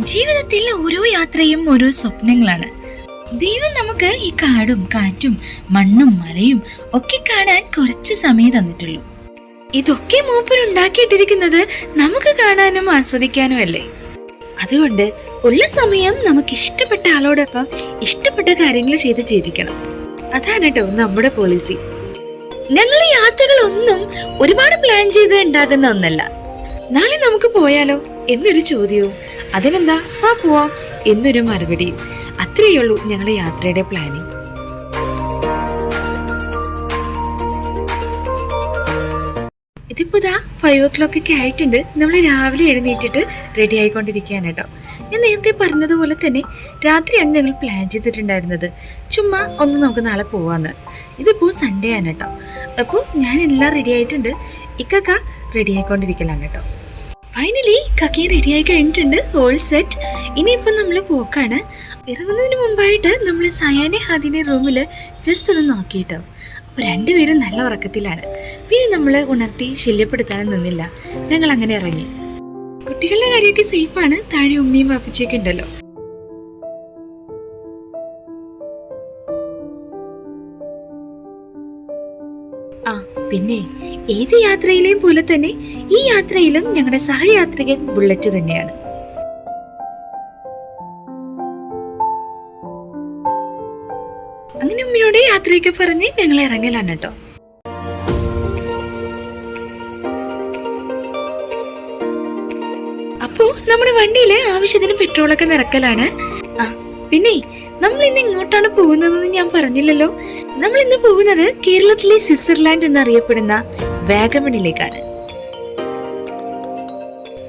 ജീവിതത്തിൽ ഓരോ യാത്രയും ഓരോ സ്വപ്നങ്ങളാണ്. ദൈവം നമുക്ക് ഈ കാടും കാറ്റും മണ്ണും മലയും ഒക്കെ കാണാൻ കുറച്ച് സമയം തന്നിട്ടുള്ളൂ. ഇതൊക്കെ മൂപ്പർ ഉണ്ടാക്കിയിട്ടിരിക്കുന്നത് നമുക്ക് കാണാനും ആസ്വദിക്കാനും അല്ലേ അതുകൊണ്ട് ഉള്ള സമയം നമുക്ക് ഇഷ്ടപ്പെട്ട ആളോടൊപ്പം ഇഷ്ടപ്പെട്ട കാര്യങ്ങൾ ചെയ്ത് ജീവിക്കണം. അതാണ് കേട്ടോ നമ്മുടെ പോളിസി ഞങ്ങൾ യാത്രകളൊന്നും ഒരുപാട് പ്ലാൻ ചെയ്ത് ഉണ്ടാകുന്ന ഒന്നല്ല. നാളെ നമുക്ക് പോയാലോ? എന്നൊരു ചോദ്യവും. അതിനെന്താ? ആ പോവാം. എന്നൊരു മറുപടിയും. അത്രയേ ഉള്ളൂ ഞങ്ങളുടെ യാത്രയുടെ പ്ലാനിങ് ഇതിപ്പോ ഇതാ ഫൈവ് ഓ ക്ലോക്ക് ഒക്കെ ആയിട്ടുണ്ട്. നമ്മൾ രാവിലെ എഴുന്നേറ്റിട്ട് റെഡി ആയിക്കൊണ്ടിരിക്കുകയാണ് കേട്ടോ. ഞാൻ നേരത്തെ പറഞ്ഞതുപോലെ തന്നെ രാത്രിയാണ് ഞങ്ങൾ പ്ലാൻ ചെയ്തിട്ടുണ്ടായിരുന്നത്. ചുമ്മാ ഒന്ന് നമുക്ക് നാളെ പോവാന്ന്. ഇതിപ്പോ സൺഡേ ആണ് കേട്ടോ. അപ്പോൾ ഞാൻ എല്ലാം റെഡി ആയിട്ടുണ്ട്. ഇക്കക്ക റെഡി ആയിക്കൊണ്ടിരിക്കലാണ് കേട്ടോ. ഫൈനലി കക്കി റെഡി ആയി കഴിഞ്ഞിട്ടുണ്ട്. ഓൾ സെറ്റ് ഇനിയിപ്പോൾ നമ്മൾ പോക്കാണ്. ഇറങ്ങുന്നതിന് മുമ്പായിട്ട് നമ്മൾ സയാനെ ഹാദിനെ റൂമിൽ ജസ്റ്റ് ഒന്ന് നോക്കിയിട്ടോ. അപ്പോൾ രണ്ടുപേരും നല്ല ഉറക്കത്തിലാണ്. പിന്നെ നമ്മൾ ഉണർത്തി ശല്യപ്പെടുത്താനും നിന്നില്ല. ഞങ്ങൾ അങ്ങനെ ഇറങ്ങി. കുട്ടികളുടെ കാര്യമൊക്കെ സേഫാണ് താഴെ ഉമ്മയും പാപ്പച്ചിയൊക്കെ ഉണ്ടല്ലോ. പിന്നെ ഏത് യാത്രയിലെയും പോലെ തന്നെ ഈ യാത്രയിലും ഞങ്ങളുടെ സഹയാത്രികൻ ബുള്ളറ്റ് തന്നെയാണ്. അങ്ങനെ ഉമ്മിനോട് യാത്രയൊക്കെ പറഞ്ഞ് ഞങ്ങൾ ഇറങ്ങലാണ് കേട്ടോ. അപ്പോ നമ്മുടെ വണ്ടിയിൽ ആവശ്യത്തിന് പെട്രോളൊക്കെ നിറക്കലാണ്. പിന്നെ നമ്മൾ ഇന്ന് ഇങ്ങോട്ടാണ് പോകുന്നതെന്ന് ഞാൻ പറഞ്ഞില്ലല്ലോ. നമ്മൾ ഇന്ന് പോകുന്നത് കേരളത്തിലെ സ്വിറ്റ്സർലാൻഡ് എന്നറിയപ്പെടുന്ന വാഗമണിലേക്കാണ്.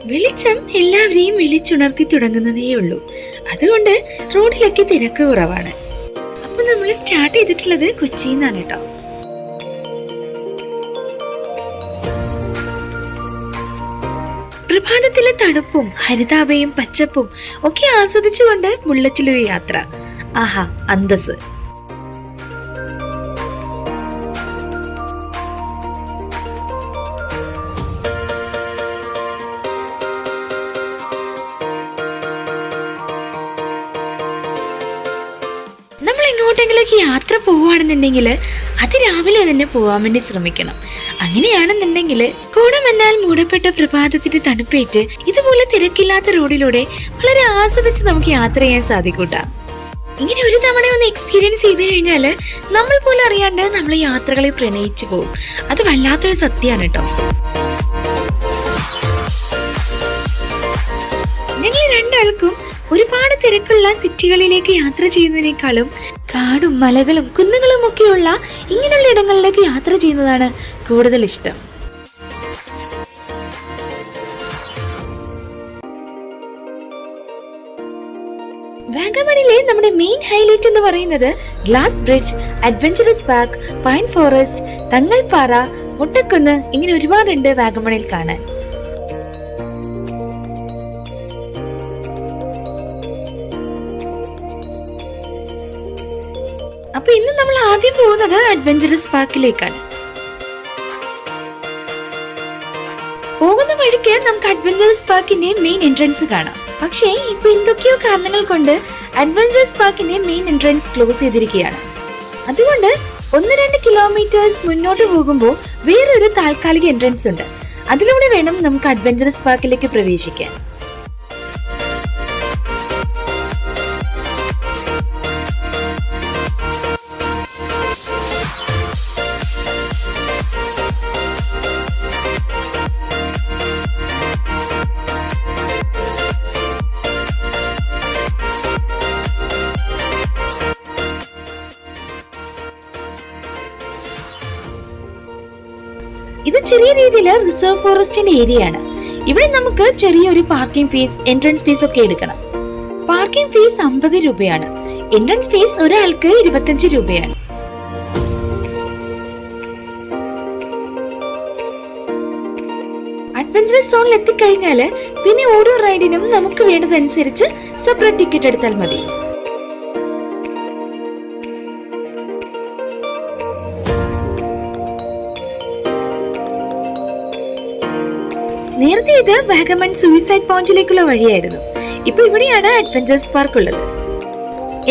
വെളിച്ചം എല്ലാവരെയും വിളിച്ചുണർത്തി തുടങ്ങുന്നതേ ഉള്ളൂ. അതുകൊണ്ട് റോഡിലൊക്കെ തിരക്ക് കുറവാണ്. അപ്പൊ നമ്മൾ സ്റ്റാർട്ട് ചെയ്തിട്ടുള്ളത് കൊച്ചിയിൽ നിന്നാണ് കേട്ടോ. പ്രഭാതത്തിലെ തണുപ്പും ഹരിതാഭയും പച്ചപ്പും ഒക്കെ ആസ്വദിച്ചുകൊണ്ട് മുള്ളറ്റിലൊരു യാത്ര. ആഹാ അന്തസ് യാത്ര പോവുകയാണെന്നുണ്ടെങ്കിൽ അതിരാവിലെ തന്നെ പോകാൻ വേണ്ടി ശ്രമിക്കണം. അങ്ങനെയാണെന്നുണ്ടെങ്കിൽ കൂടമെന്നാൽ മൂടപ്പെട്ട പ്രഭാതത്തിന്റെ തണുപ്പേറ്റ് ഇതുപോലെ തിരക്കില്ലാത്ത റോഡിലൂടെ വളരെ ആസ്വദിച്ച് നമുക്ക് യാത്ര ചെയ്യാൻ സാധിക്കൂട്ടാ. ഇങ്ങനെ ഒരു തവണ ഒന്ന് എക്സ്പീരിയൻസ് ചെയ്ത് കഴിഞ്ഞാൽ നമ്മൾ പോലും അറിയാണ്ട് നമ്മൾ യാത്രകളെ പ്രണയിച്ചു പോകും. അത് വല്ലാത്തൊരു സത്യമാണ് കേട്ടോ. ഞങ്ങൾ രണ്ടാൾക്കും ഒരുപാട് തിരക്കുള്ള സിറ്റികളിലേക്ക് യാത്ര ചെയ്യുന്നതിനേക്കാളും കാടും മലകളും കുന്നുകളും ഒക്കെയുള്ള ഇങ്ങനെയുള്ള ഇടങ്ങളിലേക്ക് യാത്ര ചെയ്യുന്നതാണ് കൂടുതൽ ഇഷ്ടം. വാഗമണിലെ നമ്മുടെ മെയിൻ ഹൈലൈറ്റ് എന്ന് പറയുന്നത് glass bridge adventurous park pine forest Thangalpara Muttakunnu ഇങ്ങനെ ഒരുപാടുണ്ട് വാഗമണിൽ കാണാൻ. പോകുന്നത് അഡ്വഞ്ചറസ് പാർക്കിലേക്കാണ് പോകുന്ന വഴിക്ക് നമുക്ക് അഡ്വഞ്ചറസ് പാർക്കിന്റെ മെയിൻ എൻട്രൻസ് കാണാം. പക്ഷേ ഇപ്പൊ എന്തൊക്കെയോ കാരണങ്ങൾ കൊണ്ട് അഡ്വഞ്ചറസ് പാർക്കിന്റെ മെയിൻ എൻട്രൻസ് ക്ലോസ് ചെയ്തിരിക്കുകയാണ്. അതുകൊണ്ട് ഒന്ന് രണ്ട് കിലോമീറ്റേഴ്സ് മുന്നോട്ട് പോകുമ്പോൾ വേറൊരു താൽക്കാലിക എൻട്രൻസ് ഉണ്ട്. അതിലൂടെ വേണം നമുക്ക് അഡ്വഞ്ചറസ് പാർക്കിലേക്ക് പ്രവേശിക്കാൻ. രീതിയിൽ റിസർവ് ഫോറസ്റ്റിന്റെ ഏരിയ ആണ് ഇവിടെ നമുക്ക് ചെറിയൊരു പാർക്കിംഗ് ഫീസ് എൻട്രൻസ് ഫീസ് ഒക്കെ എടുക്കണം. പാർക്കിംഗ് ഫീസ് അമ്പത് രൂപയാണ്. എൻട്രൻസ് ഫീസ് ഒരാൾക്ക് ഇരുപത്തിയഞ്ച് രൂപയാണ്. അഡ്വഞ്ചർ സോണിൽ എത്തിക്കഴിഞ്ഞാൽ പിന്നെ ഓരോ റൈഡിനും നമുക്ക് വേണ്ടതനുസരിച്ച് സെപ്പറേറ്റ് ടിക്കറ്റ് എടുത്താൽ മതി. നേരത്തെ ഇത് വാഗമൺ സൂയിസൈഡ് പോയിന്റിലേക്കുള്ള വഴിയായിരുന്നു. ഇപ്പൊ ഇവിടെയാണ് അഡ്വഞ്ചേഴ്സ് പാർക്ക് ഉള്ളത്.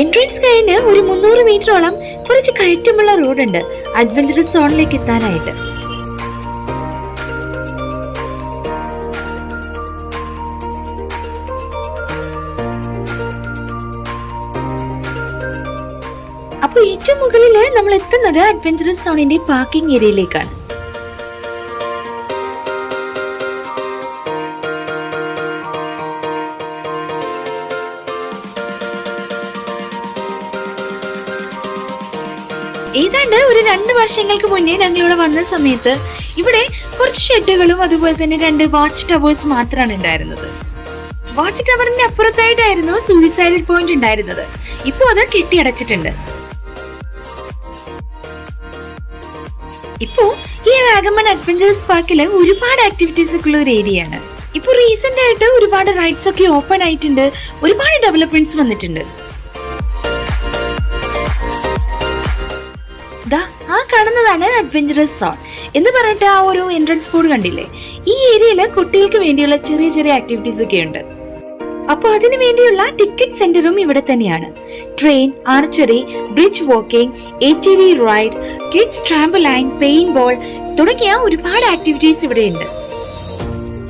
എൻട്രൻസ് കഴിഞ്ഞ് ഒരു മുന്നൂറ് മീറ്ററോളം കുറച്ച് കയറ്റമുള്ള റോഡുണ്ട് അഡ്വഞ്ചറസ് സോണിലേക്ക് എത്താനായിട്ട്. അപ്പൊ ഏറ്റവും മുകളിൽ നമ്മൾ എത്തുന്നത് അഡ്വഞ്ചറസ് സോണിന്റെ പാർക്കിംഗ് ഏരിയയിലേക്കാണ് ഏതാണ്ട് ഒരു രണ്ട് വർഷങ്ങൾക്ക് മുന്നേ ഞങ്ങൾ ഇവിടെ വന്ന സമയത്ത് ഇവിടെ കുറച്ച് ഷെഡുകളും അതുപോലെ തന്നെ രണ്ട് വാച്ച് ടവേഴ്സ് മാത്രമാണ് ഉണ്ടായിരുന്നത്. വാച്ച് ടവറിന്റെ അപ്പുറത്തായിട്ടായിരുന്നു സൂയിസൈഡ് പോയിന്റ് ഉണ്ടായിരുന്നത്. ഇപ്പോ അത് കെട്ടിയടച്ചിട്ടുണ്ട്. ഇപ്പോ ഈ വാഗമൺ അഡ്വഞ്ചേഴ്സ് പാർക്കിൽ ഒരുപാട് ആക്ടിവിറ്റീസ് ഒക്കെ ഉള്ള ഒരു ഏരിയയാണ് ഇപ്പൊ റീസെന്റ് ആയിട്ട് ഒരുപാട് റൈഡ്സ് ഒക്കെ ഓപ്പൺ ആയിട്ടുണ്ട്. ഒരുപാട് ഡെവലപ്മെന്റ്സ് വന്നിട്ടുണ്ട്. കാണുന്നതാണ് അഡ്വഞ്ചറസ് സോൺ എന്ന് പറഞ്ഞിട്ട് ആ ഒരു എൻട്രൻസ് ബോർഡ് കണ്ടില്ലേ? ഈ ഏരിയയിൽ കുട്ടികൾക്ക് വേണ്ടിയുള്ള ചെറിയ ചെറിയ ആക്ടിവിറ്റീസ് ഒക്കെ ഉണ്ട്. അപ്പോൾ അതിനു വേണ്ടിയുള്ള ടിക്കറ്റ് സെന്ററും ഇവിടെ തന്നെയാണ്. Train archery bridge walking A T V ride kids trampoline paintball തുടങ്ങിയ ഒരുപാട് ആക്ടിവിറ്റീസ് ഇവിടെയുണ്ട്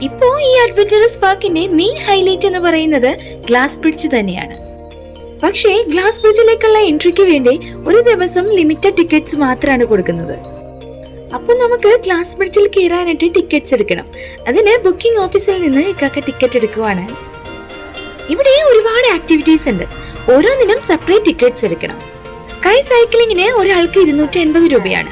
ഇപ്പോ ഈ അഡ്വഞ്ചറസ് പാർക്കിന്റെ മെയിൻ ഹൈലൈറ്റ് എന്ന് പറയുന്നത് ഗ്ലാസ് ബ്രിഡ്ജ് തന്നെയാണ്. പക്ഷേ ഗ്ലാസ് ബ്രിഡ്ജിലേക്കുള്ള എൻട്രിക്ക് വേണ്ടി ഒരു ദിവസം ലിമിറ്റഡ് ടിക്കറ്റ്സ് മാത്രമാണ് കൊടുക്കുന്നത്. അപ്പൊ നമുക്ക് ഗ്ലാസ് ബ്രിഡ്ജിൽ കയറാനായിട്ട് ടിക്കറ്റ്സ് എടുക്കണം. അതിന് ബുക്കിംഗ് ഓഫീസിൽ നിന്ന് ഇക്കാക്ക ടിക്കറ്റ് എടുക്കുവാണ്. ഇവിടെ ഒരുപാട് ആക്ടിവിറ്റീസ് ഉണ്ട്. ഓരോന്നിനും സെപ്പറേറ്റ് ടിക്കറ്റ്സ് എടുക്കണം. സ്കൈ സൈക്ലിങ്ങിന് ഒരാൾക്ക് ഇരുന്നൂറ്റി എൺപത് രൂപയാണ്.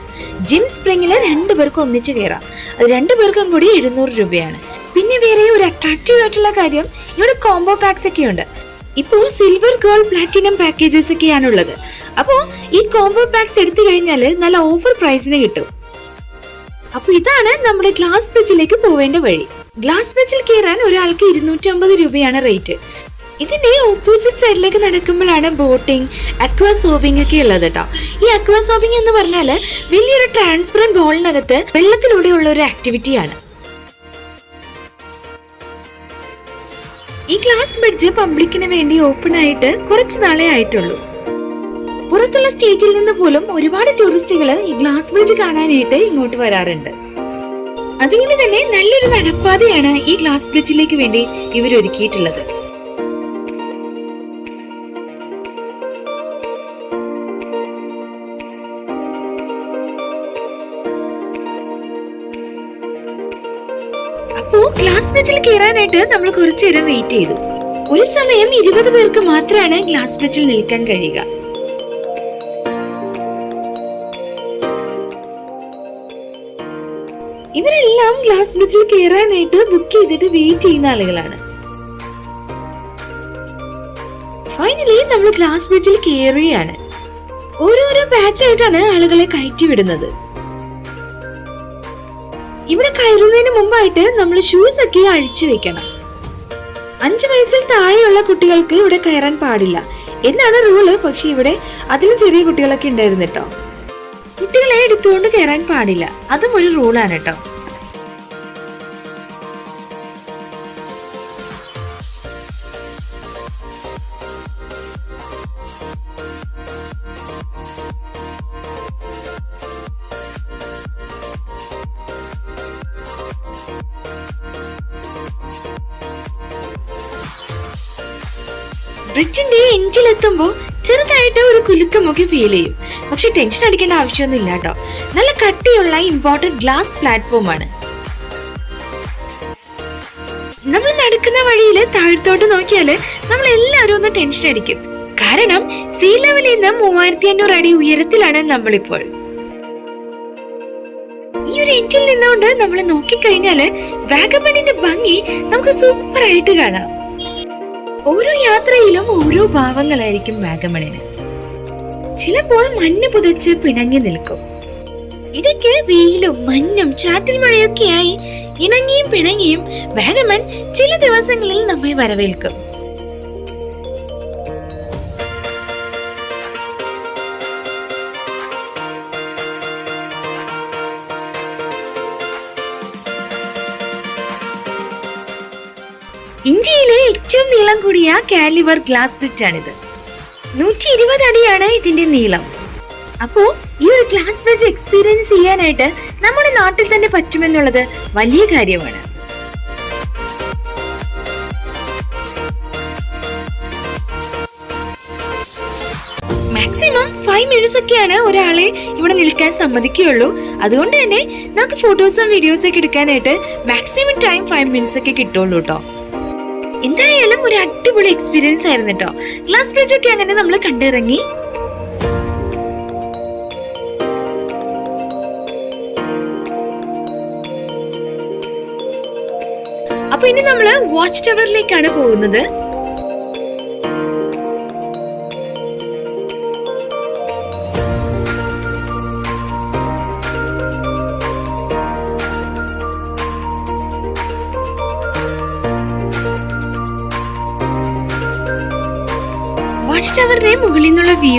ജിം സ്പ്രിങ്ങിൽ രണ്ടു പേർക്ക് ഒന്നിച്ച് കയറാം. അത് രണ്ടു പേർക്കും കൂടി എഴുന്നൂറ് രൂപയാണ്. പിന്നെ വേറെ ഒരു അട്രാക്റ്റീവ് ആയിട്ടുള്ള കാര്യം ഇവിടെ കോംബോ പാക്സ് ഒക്കെ ഉണ്ട്. ഇപ്പോൾ സിൽവർ ഗോൾഡ് പ്ലാറ്റിനം പാക്കേജസ് ഒക്കെയാണുള്ളത്. അപ്പോൾ ഈ കോംബോ പാക്സ് എടുത്തു കഴിഞ്ഞാൽ നല്ല ഓഫർ പ്രൈസിന് കിട്ടും. അപ്പൊ ഇതാണ് നമ്മുടെ ഗ്ലാസ് ബെഞ്ചിലേക്ക് പോവേണ്ട വഴി. ഗ്ലാസ് ബെഞ്ചിൽ കയറാൻ ഒരാൾക്ക് ഇരുന്നൂറ്റി അമ്പത് രൂപയാണ് റേറ്റ് ഇതിന്റെ ഓപ്പോസിറ്റ് സൈഡിലേക്ക് നടക്കുമ്പോഴാണ് ബോട്ടിംഗ് അക്വാ സോബിംഗ് ഒക്കെ ഉള്ളത് കേട്ടോ ഈ അക്വാ സോബിംഗ് എന്ന് പറഞ്ഞാൽ വലിയൊരു ട്രാൻസ്പെറന്റ് ബോളിനകത്ത് വെള്ളത്തിലൂടെയുള്ള ഒരു ആക്ടിവിറ്റിയാണ് ഈ ഗ്ലാസ് ബ്രിഡ്ജ് പബ്ലിക്കിന് വേണ്ടി ഓപ്പൺ ആയിട്ട് കുറച്ചു നാളെ ആയിട്ടുള്ളൂ. പുറത്തുള്ള സ്റ്റേറ്റിൽ നിന്ന് പോലും ഒരുപാട് ടൂറിസ്റ്റുകൾ ഈ ഗ്ലാസ് ബ്രിഡ്ജ് കാണാനായിട്ട് ഇങ്ങോട്ട് വരാറുണ്ട്. അതുകൊണ്ട് തന്നെ നല്ലൊരു നടപ്പാതയാണ് ഈ ഗ്ലാസ് ബ്രിഡ്ജിലേക്ക് വേണ്ടി ഇവർ ഒരുക്കിയിട്ടുള്ളത് കയറാനായിട്ട് നമ്മൾ കുറച്ചു നേരം വെയിറ്റ് ചെയ്തു. ഒരു സമയം ഇരുപത് പേർക്ക് മാത്രമാണ് ഗ്ലാസ് ബ്രിഡ്ജിൽ നിൽക്കാൻ കഴിയുക. ഇവരെല്ലാം ഗ്ലാസ് ബ്രിഡ്ജിൽ കയറാനായിട്ട് ബുക്ക് ചെയ്തിട്ട് വെയിറ്റ് ചെയ്യുന്ന ആളുകളാണ്. ഫൈനലി നമ്മൾ ഗ്ലാസ് ബ്രിഡ്ജിൽ കയറുകയാണ്. ഓരോരോ ബാച്ചായിട്ടാണ് ആളുകളെ കയറ്റി വിടുന്നത്. ഇവിടെ കയറുന്നതിന് മുമ്പായിട്ട് നമ്മൾ ഷൂസ് ഒക്കെ അഴിച്ചു വെക്കണം. അഞ്ചു വയസ്സിൽ താഴെയുള്ള കുട്ടികൾക്ക് ഇവിടെ കയറാൻ പാടില്ല. എന്നാണ് റൂൾ പക്ഷെ ഇവിടെ അതിലും ചെറിയ കുട്ടികളൊക്കെ ഉണ്ടായിരുന്നു കേട്ടോ. കുട്ടികളെ എടുത്തുകൊണ്ട് കയറാൻ പാടില്ല. അതും ഒരു റൂളാണ് കേട്ടോ. ബ്രിഡ്ജിന്റെ എഞ്ചിലെത്തുമ്പോ ചെറുതായിട്ട് ഒരു കുലുക്കമൊക്കെ ഫീൽ ചെയ്യും. പക്ഷെ ടെൻഷൻ അടിക്കേണ്ട ആവശ്യമൊന്നും ഇല്ല കേട്ടോ. നല്ല കട്ടിയുള്ള ഇമ്പോർട്ടന്റ് ഗ്ലാസ് പ്ലാറ്റ്ഫോം ആണ്. നമ്മൾ നടക്കുന്ന വഴിയിൽ താഴത്തോട്ട് നോക്കിയാൽ നമ്മൾ എല്ലാവരും ഒന്ന് ടെൻഷൻ അടിക്കും. കാരണം സീ ലെവലിൽ നിന്ന് മൂവായിരത്തി അഞ്ഞൂറ് അടി ഉയരത്തിലാണ് നമ്മളിപ്പോൾ. ഈ ഒരു എഞ്ചിൽ നിന്നുകൊണ്ട് നമ്മൾ നോക്കിക്കഴിഞ്ഞാൽ വാഗമണിന്റെ ഭംഗി നമുക്ക് സൂപ്പർ ആയിട്ട് കാണാം. ഓരോ യാത്രയിലും ഓരോ ഭാവങ്ങളായിരിക്കും വാഗമണിന്. ചിലപ്പോൾ മഞ്ഞ് പുതച്ച് പിണങ്ങി നിൽക്കും. ഇടയ്ക്ക് വെയിലും മഞ്ഞും ചാറ്റൽ മഴയൊക്കെയായി ഇണങ്ങിയും പിണങ്ങിയും വാഗമൺ ചില ദിവസങ്ങളിൽ നമ്മെ വരവേൽക്കും. കൂടിയ കാലിവർ ഗ്ലാസ് ബ്രിഡ്ജ് ആണിത് നൂറ്റി ഇരുപത് അടിയാണ് ഇതിന്റെ നീളം. അപ്പോ ഈ ഒരു ഗ്ലാസ് ബ്രിഡ്ജ് എക്സ്പീരിയൻസ് ചെയ്യാനായിട്ട് നമ്മുടെ നാട്ടിൽ തന്നെ പറ്റുമെന്നുള്ളത് വലിയ കാര്യമാണ്. മാക്സിമം ഫൈവ് മിനിറ്റ്സ് ഒക്കെയാണ് ഒരാളെ ഇവിടെ നിൽക്കാൻ സമ്മതിക്കുകയുള്ളൂ. അതുകൊണ്ട് തന്നെ നമുക്ക് ഫോട്ടോസും വീഡിയോസും ഒക്കെ എടുക്കാനായിട്ട് മാക്സിമം ടൈം ഫൈവ് മിനിറ്റ്സ് ഒക്കെ കിട്ടുള്ളൂ കേട്ടോ എന്തായാലും ഒരു അടിപൊളി എക്സ്പീരിയൻസ് ആയിരുന്നു കേട്ടോ. ക്ലാസ് ബ്രിഡ്ജ് ഒക്കെ അങ്ങനെ നമ്മൾ കണ്ടിറങ്ങി? അപ്പൊ ഇനി നമ്മൾ വാച്ച് ടവറിലേക്കാണ് പോകുന്നത്.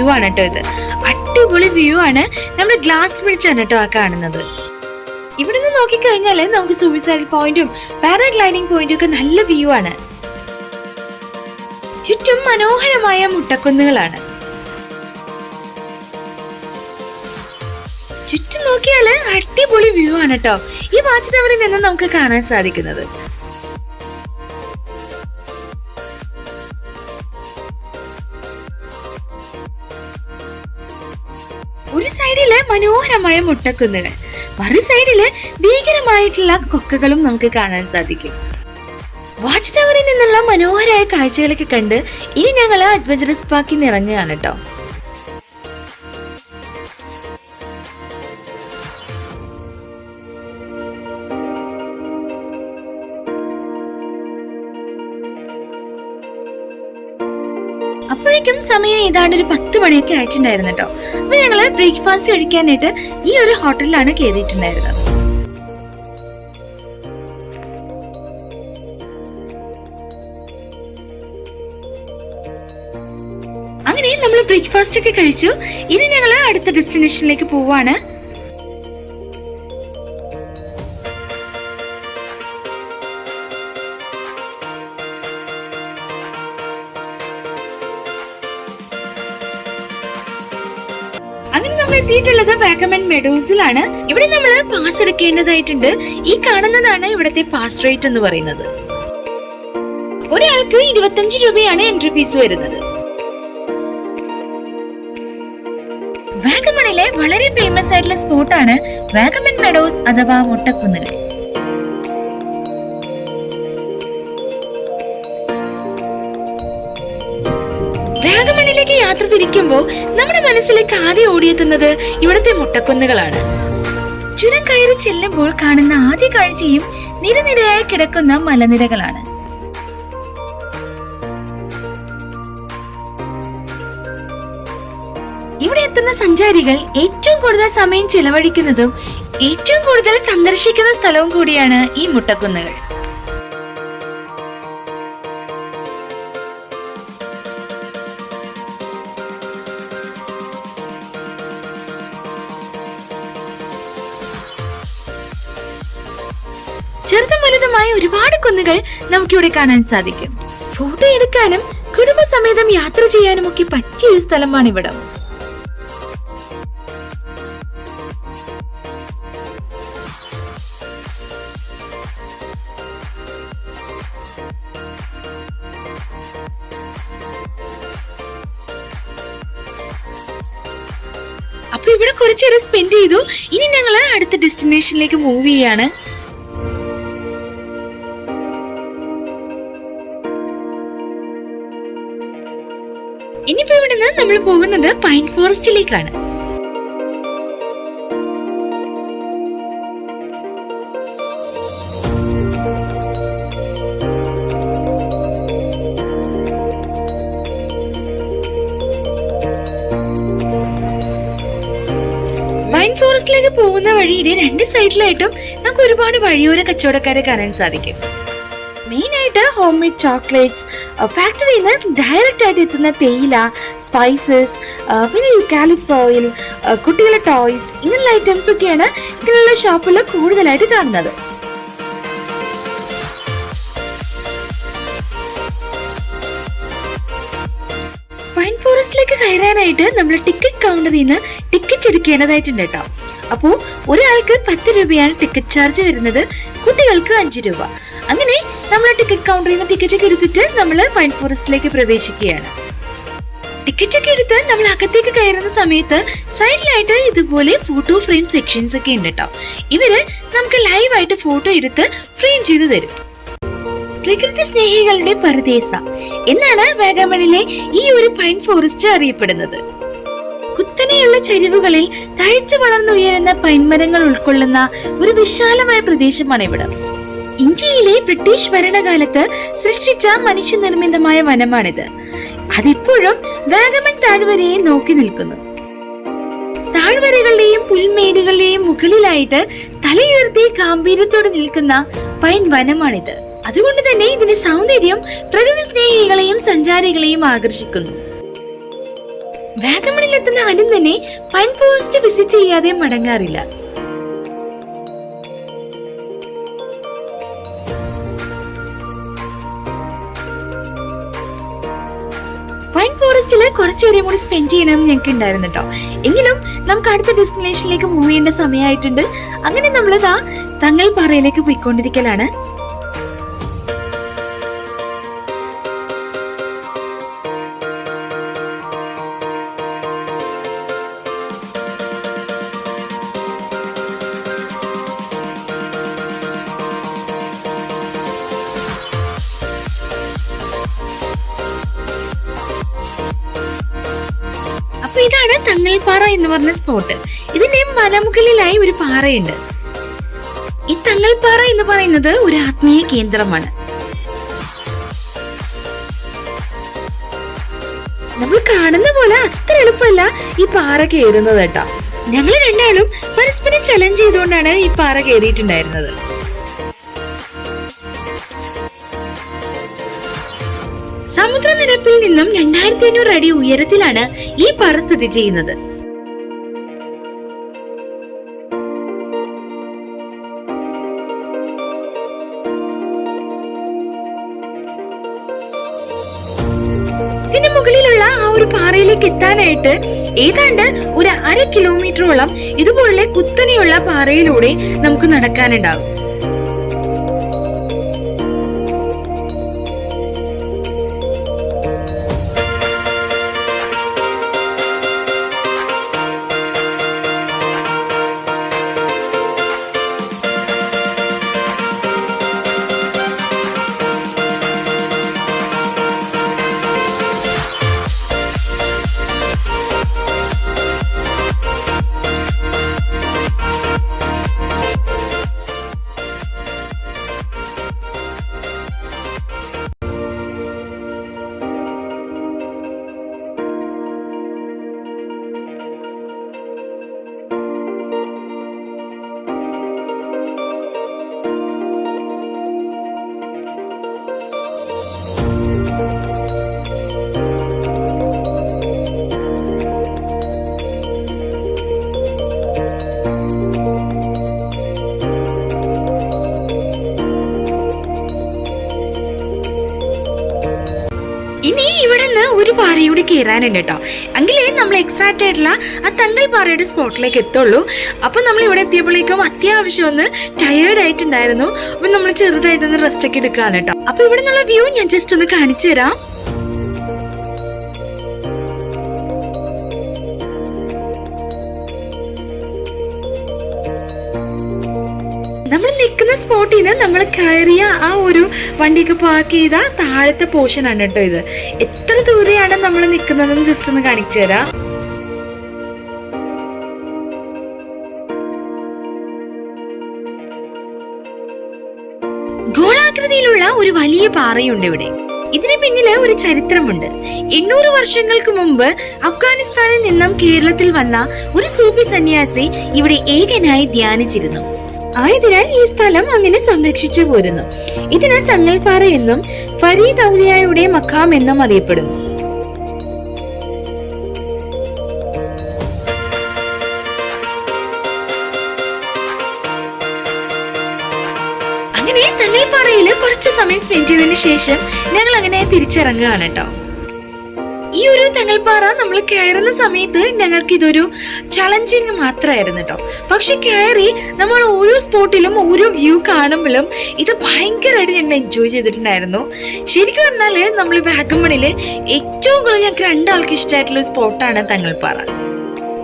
വ്യൂ ആണ് കേട്ടോ ഇത്. അടിപൊളി വ്യൂ ആണ്. നമ്മൾ ഗ്ലാസ് പിടിച്ചാണ് കേട്ടോ ആ കാണുന്നത്. ഇവിടെ നിന്ന് നോക്കിക്കഴിഞ്ഞാൽ നമുക്ക് സൂയിസൈഡ് പോയിന്റും പാരാഗ്ലൈഡിംഗ് പോയിന്റും ഒക്കെ നല്ല വ്യൂ ആണ്. ചുറ്റും മനോഹരമായ മുട്ടക്കുന്നുകളാണ്. ചുറ്റും നോക്കിയാൽ അടിപൊളി വ്യൂ ആണ് കേട്ടോ. ഈ വാച്ച് ടവറിൽ നിന്ന് നമുക്ക് കാണാൻ സാധിക്കുന്നത്. മനോഹരമായ മുട്ടക്കുന്നുകൾ. മറു സൈഡിൽ ഭീകരമായിട്ടുള്ള കൊക്കകളും നമുക്ക് കാണാൻ സാധിക്കും. വാച്ച് ടവറിൽ നിന്നുള്ള മനോഹരമായ കാഴ്ചകളൊക്കെ കണ്ട് ഇനി ഞങ്ങൾ അഡ്വഞ്ചറസ് പാർക്കിൽ നിറഞ്ഞാണ് കേട്ടോ. അപ്പോഴേക്കും സമയം ഏതാണ്ട് ഒരു പത്ത് മണിയൊക്കെ ആയിട്ടുണ്ടായിരുന്നു കേട്ടോ. അപ്പൊ ഞങ്ങൾ ബ്രേക്ക്ഫാസ്റ്റ് കഴിക്കാനായിട്ട് ഈ ഒരു ഹോട്ടലിലാണ് കയറിയിട്ടുണ്ടായിരുന്നത്. അങ്ങനെ നമ്മൾ ബ്രേക്ക്ഫാസ്റ്റ് ഒക്കെ കഴിച്ചു. ഇനി ഞങ്ങൾ അടുത്ത ഡെസ്റ്റിനേഷനിലേക്ക് പോവാണ്. എത്തിയിട്ടുള്ളത് വാഗമൺ മെഡോസിലാണ് ഇവിടെ നമ്മൾ പാസ് എടുക്കേണ്ടതായിട്ടുണ്ട്. ഈ കാണുന്നതാണ് ഇവിടുത്തെ പാസ് റേറ്റ് എന്ന് പറയുന്നത്. ഒരാൾക്ക് ഇരുപത്തഞ്ച് രൂപയാണ് എൻട്രി ഫീസ് വരുന്നത്. വാഗമണിലെ വളരെ ഫേമസ് ആയിട്ടുള്ള സ്പോട്ടാണ് വാഗമൺ മെഡോസ് അഥവാ മുട്ടക്കുന്നുകൾ യാത്ര തിരിക്കുമ്പോൾ നമ്മുടെ മനസ്സിലേക്ക് ആദ്യം ഓടിയെത്തുന്നത് ഇവിടുത്തെ മുട്ടക്കുന്നുകളാണ്. ചുരം കയറി ചെല്ലുമ്പോൾ കാണുന്ന ആദ്യ കാഴ്ചയും നിരനിരയായി കിടക്കുന്ന മലനിരകളാണ്. ഇവിടെ എത്തുന്ന സഞ്ചാരികൾ ഏറ്റവും കൂടുതൽ സമയം ചെലവഴിക്കുന്നതും ഏറ്റവും കൂടുതൽ സന്ദർശിക്കുന്ന സ്ഥലവും കൂടിയാണ് ഈ മുട്ടക്കുന്നുകൾ. ചെറുതും വലുതുമായ ഒരുപാട് കുന്നുകൾ നമുക്കിവിടെ കാണാൻ സാധിക്കും. ഫോട്ടോ എടുക്കാനും കുടുംബസമേതം യാത്ര ചെയ്യാനും ഒക്കെ പറ്റിയ ഒരു സ്ഥലമാണ് ഇവിടം അപ്പൊ ഇവിടെ കുറച്ചേരം സ്പെൻഡ് ചെയ്തു. ഇനി ഞങ്ങൾ അടുത്ത ഡെസ്റ്റിനേഷനിലേക്ക് മൂവ് ചെയ്യാണ്. പോകുന്നത് പൈൻ ഫോറസ്റ്റിലേക്കാണ്. പോകുന്ന വഴിയുടെ രണ്ട് സൈഡിലായിട്ടും നമുക്ക് ഒരുപാട് വഴിയോര കച്ചവടക്കാരെ കാണാൻ സാധിക്കും. മെയിൻ ആയിട്ട് ഹോം മെയ്ഡ് ചോക്ലേറ്റ്സ് ഫാക്ടറിയിൽ നിന്ന് ഡയറക്റ്റ് ആയിട്ട് എത്തുന്ന തേയില സ്പൈസസ് പിന്നെ യുക്കാലിപ്സ് ഓയിൽ കുട്ടികളെ ടോയ്സ് ഇങ്ങനെയുള്ള ഐറ്റംസ് ഒക്കെയാണ് ഇങ്ങനെയുള്ള ഷോപ്പിൽ കൂടുതലായിട്ട് കാണുന്നത്. കയറാനായിട്ട് നമ്മൾ ടിക്കറ്റ് കൗണ്ടറിൽ നിന്ന് ടിക്കറ്റ് എടുക്കേണ്ടതായിട്ടുണ്ട് കേട്ടോ. അപ്പോൾ ഒരാൾക്ക് പത്ത് രൂപയാണ് ടിക്കറ്റ് ചാർജ് വരുന്നത് കുട്ടികൾക്ക് അഞ്ച് രൂപ. അങ്ങനെ നമ്മൾ ടിക്കറ്റ് കൗണ്ടറിൽ നിന്ന് ടിക്കറ്റ് ഒക്കെ എടുത്തിട്ട് നമ്മൾ പൈൻ ഫോറസ്റ്റിലേക്ക് പ്രവേശിക്കുകയാണ്. ടിക്കറ്റ് ഒക്കെ എടുത്ത് നമ്മൾ അകത്തേക്ക് കയറുന്ന സമയത്ത് സൈഡിലായിട്ട് ഇതുപോലെ ഫോട്ടോ ഫ്രെയിം സെക്ഷൻസ് ഒക്കെ ഉണ്ട് കേട്ടോ ഇവർ നമുക്ക് ലൈവായിട്ട് ഫോട്ടോ എടുത്ത് ഫ്രെയിം ചെയ്ത് തരും. പ്രകൃതി സ്നേഹികളുടെ പരദേശ. എന്നാണ് വാഗമണിലെ ഈ ഒരു പൈൻ ഫോറസ്റ്റ് അറിയപ്പെടുന്നത്. കുത്തനെയുള്ള ചരിവുകളിൽ തഴച്ചു വളർന്നുയരുന്ന പൈൻമരങ്ങൾ ഉൾക്കൊള്ളുന്ന ഒരു വിശാലമായ പ്രദേശമാണ് ഇവിടെ. ഇന്ത്യയിലെ ബ്രിട്ടീഷ് ഭരണകാലത്ത് സൃഷ്ടിച്ച മനുഷ്യനിർമ്മിതമായ വനമാണിത്. അതിപ്പോഴും വാഗമൺ താഴ്വരയെ നോക്കി നിൽക്കുന്നു. താഴ്വരകളുടെയും പുൽമേടുകളുടെയും മുകളിലായിട്ട് തലയുയർത്തി ഗാംഭീര്യത്തോടെ നിൽക്കുന്ന പൈൻ വനമാണിത്. അതുകൊണ്ട് തന്നെ ഇതിന്റെ സൗന്ദര്യം പ്രകൃതി സ്നേഹികളെയും സഞ്ചാരികളെയും ആകർഷിക്കുന്നു. വാഗമണിലെത്തുന്ന ആരും തന്നെ പൈൻ ഫോറസ്റ്റ് വിസിറ്റ് ചെയ്യാതെ മടങ്ങാറില്ല. കുറച്ചേരം കൂടി സ്പെൻഡ് ചെയ്യണം ഞങ്ങൾക്ക് ഉണ്ടായിരുന്നു കേട്ടോ എങ്കിലും നമുക്ക് അടുത്ത ഡെസ്റ്റിനേഷനിലേക്ക് മൂവ് ചെയ്യേണ്ട സമയമായിട്ടുണ്ട്. അങ്ങനെ നമ്മളിതാ തങ്ങൾ പാറയിലേക്ക് പോയിക്കൊണ്ടിരിക്കലാണ്. ഇതാണ് തങ്ങൽപ്പാറ എന്ന് പറഞ്ഞ സ്പോട്ട് ഇതിന്റെ മലമുകളിലായി ഒരു പാറയുണ്ട്. ഈ തങ്ങൽപ്പാറ എന്ന് പറയുന്നത് ഒരു ആത്മീയ കേന്ദ്രമാണ്. നമ്മൾ കാണുന്ന പോലെ അത്ര എളുപ്പമല്ല ഈ പാറ കയറുന്നത് കേട്ടോ. ഞങ്ങൾ രണ്ടാളും പരസ്പരം ചലഞ്ച് ചെയ്തുകൊണ്ടാണ് ഈ പാറ കയറിയിട്ടുണ്ടായിരുന്നത്. രണ്ടായിരത്തി അഞ്ഞൂറ് അടി ഉയരത്തിലാണ് ഈ പാറ സ്ഥിതി ചെയ്യുന്നത്. ഇതിന് മുകളിലുള്ള ആ ഒരു പാറയിലേക്ക് എത്താനായിട്ട് ഏതാണ്ട് ഒരു അര കിലോമീറ്ററോളം ഇതുപോലെ കുത്തനെയുള്ള പാറയിലൂടെ നമുക്ക് നടക്കാനുണ്ടാകും. കയറാനുണ്ട് കേട്ടോ എങ്കിലേ നമ്മൾ എക്സാക്റ്റ് ആയിട്ടുള്ള ആ തങ്കൽ പാറയുടെ സ്പോട്ടിലേക്ക് എത്തുള്ളൂ. അപ്പോൾ നമ്മൾ ഇവിടെ എത്തിയപ്പോഴേക്കും അത്യാവശ്യം ഒന്ന് ടയേർഡ് ആയിട്ടുണ്ടായിരുന്നു. അപ്പം നമ്മൾ ചെറുതായിട്ടൊന്ന് റെസ്റ്റ് ഒക്കെ എടുക്കുകയാണ് കേട്ടോ അപ്പോൾ ഇവിടെ നിന്നുള്ള വ്യൂ ഞാൻ ജസ്റ്റ് ഒന്ന് കാണിച്ചു തരാം നമ്മൾ നിൽക്കുന്ന സ്പോട്ടിൽ നിന്ന് നമ്മൾ കയറിയ ആ ഒരു വണ്ടിയൊക്കെ പാർക്ക് ചെയ്ത താഴത്തെ പോർഷൻ ആണ് കേട്ടോ ഇത്. എത്ര ദൂരെയാണ് നമ്മൾ നിൽക്കുന്നതെന്ന് ജസ്റ്റ് ഒന്ന് കാണിച്ചു തരാം. ഗോളാകൃതിയിലുള്ള ഒരു വലിയ പാറയുണ്ട് ഇവിടെ. ഇതിന് പിന്നിൽ ഒരു ചരിത്രമുണ്ട്. എണ്ണൂറ് വർഷങ്ങൾക്ക് മുമ്പ് അഫ്ഗാനിസ്ഥാനിൽ നിന്നും കേരളത്തിൽ വന്ന ഒരു സൂഫി സന്യാസി ഇവിടെ ഏകനായി ധ്യാനിച്ചിരുന്നു. ആയതിനാൽ ഈ സ്ഥലം അങ്ങനെ സംരക്ഷിച്ചു പോരുന്നു. ഇതിന് തങ്ങൽപ്പാറ എന്നും ഫരീദ് ഔലിയായുടെ മഖാം എന്നും അറിയപ്പെടുന്നു. അങ്ങനെ തങ്ങൽപ്പാറയിൽ കുറച്ച് സമയം സ്പെൻഡ് ചെയ്തതിന് ശേഷം ഞങ്ങൾ അങ്ങനെ തിരിച്ചിറങ്ങുകയാണ് കേട്ടോ. ഈ ഒരു തങ്ങൾപ്പാറ നമ്മൾ കയറുന്ന സമയത്ത് ഞങ്ങൾക്ക് ഇതൊരു ചലഞ്ചിങ് മാത്രമായിരുന്നു കേട്ടോ പക്ഷെ കയറി നമ്മൾ ഓരോ സ്പോട്ടിലും ഓരോ വ്യൂ കാണുമ്പോഴും ഇത് ഭയങ്കരമായിട്ട് ഞങ്ങൾ എൻജോയ് ചെയ്തിട്ടുണ്ടായിരുന്നു. ശരിക്കും പറഞ്ഞാൽ നമ്മൾ വാഗമണിൽ ഏറ്റവും കൂടുതൽ ഞങ്ങൾക്ക് രണ്ടാൾക്ക് ഇഷ്ടമായിട്ടുള്ള ഒരു സ്പോട്ടാണ് തങ്ങൾപ്പാറ.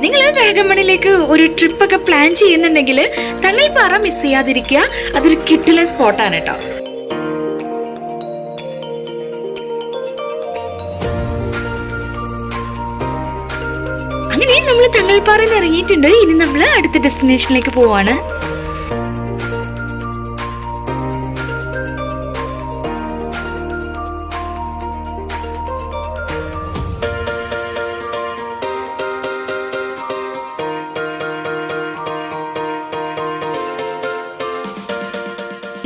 നിങ്ങൾ വാഗമണിലേക്ക് ഒരു ട്രിപ്പൊക്കെ പ്ലാൻ ചെയ്യുന്നുണ്ടെങ്കിൽ തങ്ങൾപ്പാറ മിസ് ചെയ്യാതിരിക്കുക. അതൊരു കിട്ടിലെ സ്പോട്ടാണ് കേട്ടോ അങ്ങനെ നമ്മൾ തങ്ങൾപ്പാറയിൽ ഇറങ്ങിയിട്ടുണ്ട്. ഇനി നമ്മൾ അടുത്ത ഡെസ്റ്റിനേഷനിലേക്ക് പോവാണ്.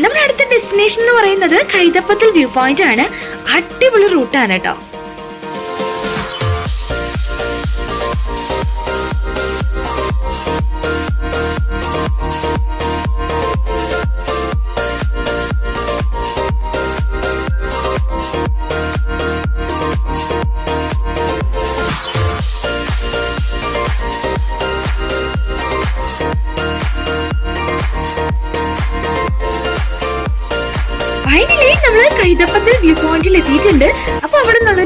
നമ്മുടെ അടുത്ത ഡെസ്റ്റിനേഷൻ എന്ന് പറയുന്നത് കൈതപ്പത്തൽ വ്യൂ പോയിന്റ് ആണ്. അടിപൊളി റൂട്ടാണ് കേട്ടോ.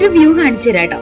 വ്യൂ കാണിച്ചു തരാം കേട്ടോ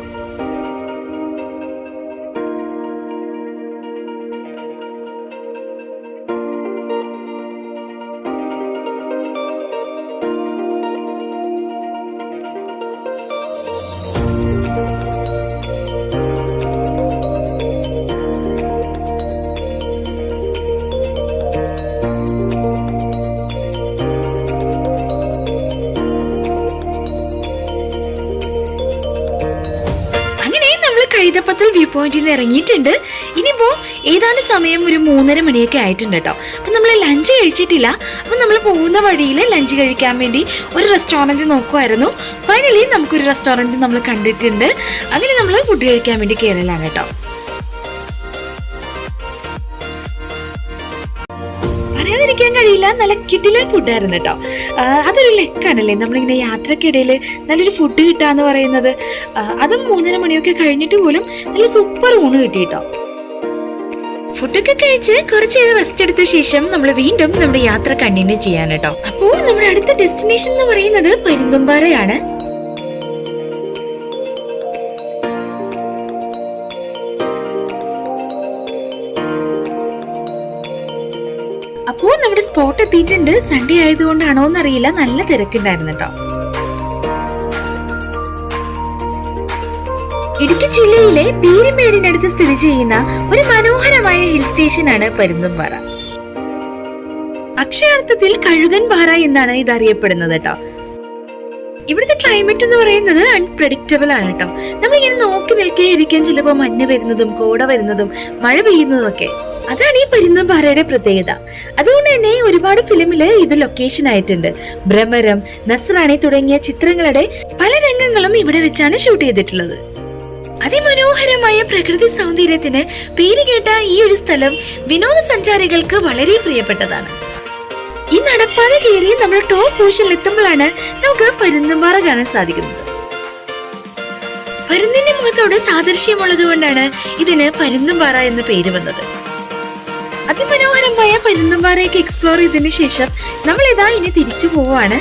പോയിന്റിൽ നിന്ന് ഇറങ്ങിയിട്ടുണ്ട്. ഇനിയിപ്പോ ഏതാണ്ട് സമയം? ഒരു മൂന്നര മണിയൊക്കെ ആയിട്ടുണ്ട് കേട്ടോ. അപ്പൊ നമ്മൾ ലഞ്ച് കഴിച്ചിട്ടില്ല. അപ്പൊ നമ്മൾ പോകുന്ന വഴിയിൽ ലഞ്ച് കഴിക്കാൻ വേണ്ടി ഒരു റെസ്റ്റോറന്റ് നോക്കുമായിരുന്നു ഫൈനലി നമുക്കൊരു റെസ്റ്റോറന്റ് നമ്മൾ കണ്ടിട്ടുണ്ട്. അങ്ങനെ നമ്മൾ ഫുഡ് കഴിക്കാൻ വേണ്ടി കയറലാണ് കേട്ടോ. കഴിയില്ല. നല്ല കിടിലൻ ഫുഡായിരുന്നു കേട്ടോ. അതൊരു ലെക്കാണല്ലേ? നമ്മളിങ്ങനെ യാത്രക്കിടയിൽ നല്ലൊരു ഫുഡ് കിട്ടാന്ന് പറയുന്നത്. ആ, അതും മൂന്നര മണിയൊക്കെ കഴിഞ്ഞിട്ട് പോലും നല്ല സൂപ്പർ ഊണ് കിട്ടി കേട്ടോ. ഫുഡൊക്കെ കഴിച്ച് കുറച്ച് റെസ്റ്റ് എടുത്ത ശേഷം നമ്മൾ വീണ്ടും നമ്മുടെ യാത്ര കണ്ടിന്യൂ ചെയ്യാൻ കേട്ടോ. അപ്പോൾ നമ്മുടെ അടുത്ത ഡെസ്റ്റിനേഷൻ എന്ന് പറയുന്നത് പരുന്തുംപാറയാണ് സ്പോട്ട് എത്തിയിട്ടുണ്ട്. സൺഡേ ആയതുകൊണ്ടാണോ എന്നറിയില്ല നല്ല തിരക്കുണ്ടായിരുന്നു കേട്ടോ ഇടുക്കി ജില്ലയിലെ പീരിമേടിനടുത്ത് സ്ഥിതി ചെയ്യുന്ന ഒരു മനോഹരമായ ഹിൽ സ്റ്റേഷനാണ് പരുന്തുംപാറ അക്ഷരാർത്ഥത്തിൽ കഴുകൻ പാറ എന്നാണ് ഇത് അറിയപ്പെടുന്നത് കേട്ടോ ഇവിടുത്തെ ക്ലൈമറ്റ് എന്ന് പറയുന്നത് അൺപ്രഡിക്റ്റബിൾ ആണ് കേട്ടോ നമ്മളിങ്ങനെ നോക്കി നിൽക്കേ ഇരിക്കാൻ ചിലപ്പോൾ മഞ്ഞ് വരുന്നതും കോട വരുന്നതും മഴ പെയ്യുന്നതും ഒക്കെ. അതാണ് ഈ പരുന്തുംപാറയുടെ പ്രത്യേകത. അതുകൊണ്ട് തന്നെ ഒരുപാട് ഫിലിമിൽ ഇത് ലൊക്കേഷൻ ആയിട്ടുണ്ട്. ഭ്രമരം നസ്രാണി തുടങ്ങിയ ചിത്രങ്ങളുടെ പല രംഗങ്ങളും ഇവിടെ വെച്ചാണ് ഷൂട്ട് ചെയ്തിട്ടുള്ളത്. അതിമനോഹരമായ പ്രകൃതി സൗന്ദര്യത്തിന് പേര് കേട്ട ഈ ഒരു സ്ഥലം വിനോദസഞ്ചാരികൾക്ക് വളരെ പ്രിയപ്പെട്ടതാണ്. ഈ നടപ്പാത കയറി നമ്മൾ ടോപ്പ് പോർഷനിൽ എത്തുമ്പോഴാണ് നമുക്ക് പരുന്തുംപാറ കാണാൻ സാധിക്കുന്നത്. പരുന്തിന്റെ മുഖത്തോട് സാദൃശ്യമുള്ളത് കൊണ്ടാണ് ഇതിന് പരുന്തുംപാറ എന്ന് പേര് വന്നത്. അതിമനോഹരമായ പരുന്തുംപാറയൊക്കെ എക്സ്പ്ലോർ ചെയ്തതിനു ശേഷം നമ്മൾ ഇതാ ഇനി തിരിച്ചു പോവാണ്.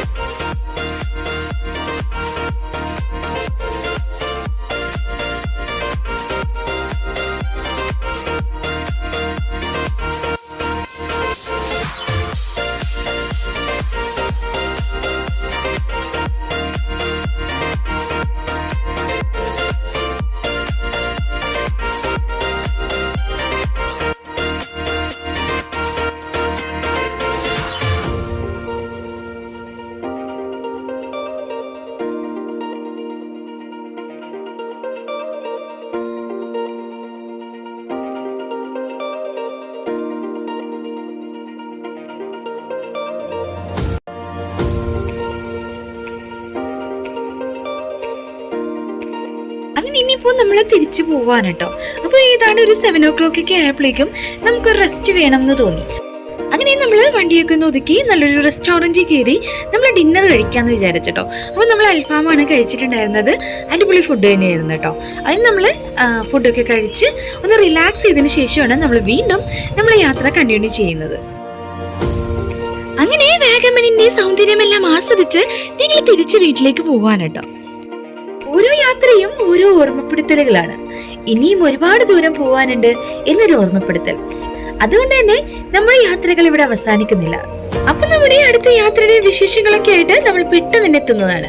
അങ്ങനെ ഇനിയിപ്പോ നമ്മൾ തിരിച്ചു പോവാണ് കേട്ടോ അപ്പോൾ ഏതാണ്ട് ഒരു സെവൻ ഓ ക്ലോക്ക് ഒക്കെ ആയപ്പോഴേക്കും നമുക്കൊരു റെസ്റ്റ് വേണം എന്ന് തോന്നി. അങ്ങനെ നമ്മൾ വണ്ടിയൊക്കെ ഒന്ന് ഒതുക്കി നല്ലൊരു റെസ്റ്റോറന്റിൽ കയറി നമ്മൾ ഡിന്നർ കഴിക്കാമെന്ന് വിചാരിച്ചിട്ടോ അപ്പോൾ നമ്മൾ അൽഫാമാണ് കഴിച്ചിട്ടുണ്ടായിരുന്നത്. അടിപൊളി ഫുഡ് തന്നെയായിരുന്നു കേട്ടോ അതിന് നമ്മൾ ഫുഡൊക്കെ കഴിച്ച് ഒന്ന് റിലാക്സ് ചെയ്തതിന് ശേഷമാണ് നമ്മൾ വീണ്ടും നമ്മൾ യാത്ര കണ്ടിന്യൂ ചെയ്യുന്നത്. അങ്ങനെ വാഗമണിന്റെ സൗന്ദര്യമെല്ലാം ആസ്വദിച്ച് നിങ്ങൾ തിരിച്ച് വീട്ടിലേക്ക് പോവാൻ കേട്ടോ ഓരോ യാത്രയും ഓരോ ഓർമ്മപ്പെടുത്തലുകളാണ്. ഇനിയും ഒരുപാട് ദൂരം പോവാനുണ്ട് എന്നൊരു ഓർമ്മപ്പെടുത്തൽ. അതുകൊണ്ട് തന്നെ നമ്മുടെ യാത്രകൾ ഇവിടെ അവസാനിക്കുന്നില്ല. അപ്പൊ നമ്മുടെ അടുത്ത യാത്രയുടെ വിശേഷങ്ങളൊക്കെ ആയിട്ട് നമ്മൾ പെട്ടെന്ന് തന്നെ എത്തുന്നതാണ്.